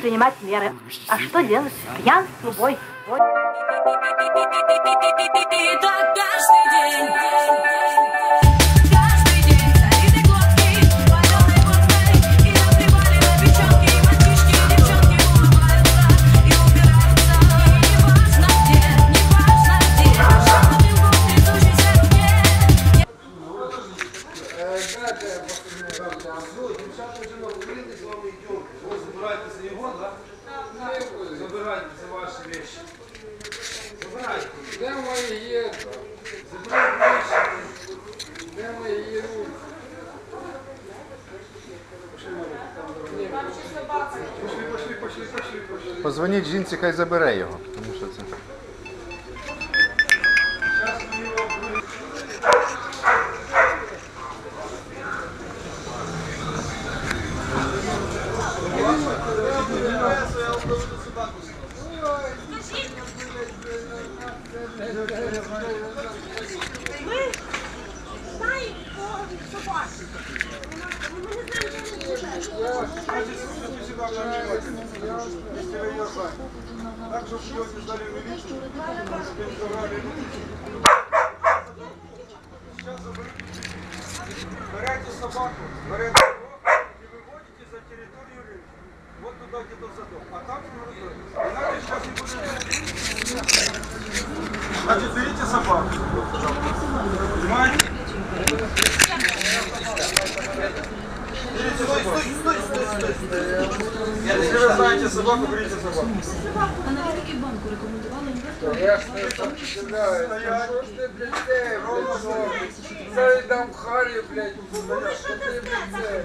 принимать меры. А что делать? Пьянству, бой. бой. И так каждый день. Каждый Де мої є? Де мої є руки? Пошли, пошли, пошли, пошли, пошли. Позвоніть жінці, хай забере його. Тому що це. Сейчас мы его будем- Так, чтобы сегодня сдали в милицию, чтобы им забрали Сейчас заберите. Берете собаку, берете его и выводите за территорию рынка. Вот туда где-то в задок. А там. Значит, берите собаку. Собаку, берите собаку. Я ж не представляю. Та Що ж ти, блядь, це, блядь, що? Це дам Харі, блядь. Що ти, блядь,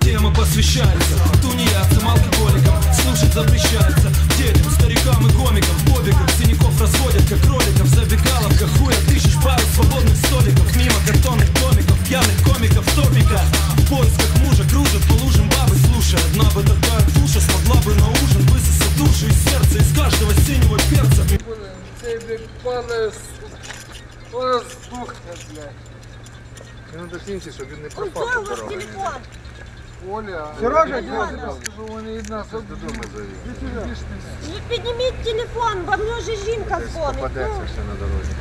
Тема посвящается тунеядцам, алкоголикам Слушать запрещается. Детям, старикам и комикам. Бобиков, синяков разводят, как кроликов В забегаловках хуя тысяч пару свободных столиков. Мимо картонных домиков, пьяных комиков в топиках В поисках Высосать душу из сердца, из каждого синего перца цей, блядь, падає, сука. Вона здохне, блядь. Ну до кінці, щоб він не пропав по дорогам. Оля, Сережа, я скажу, вони від нас Додому завів. Ну, Підніміть телефон, бо в нього же жінка дзвонить. Попадеться Ну, все на дорозі.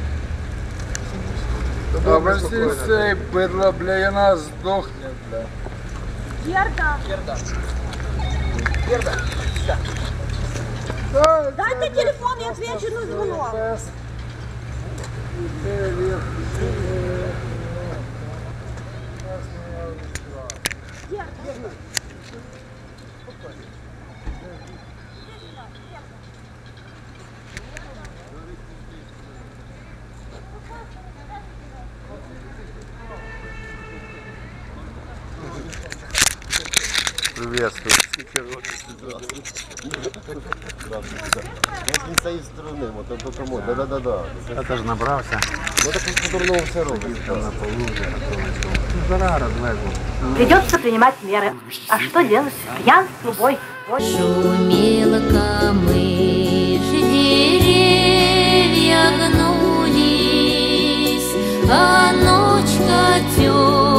А Додому ви спокійно. всі цей бидла, бля, вона здохне, бля. Герда, Да, дайте телефон, я отвечу на дзвонок. приветствую. Здравствуйте. Я з сторони, вот это кому? Да-да-да. Я теж набрався. Ну так по-дурному все робить. Там на. Придется принимать меры. А что делать? Пьян любой. Шумела камыш, деревья гнулись, а ночь котел.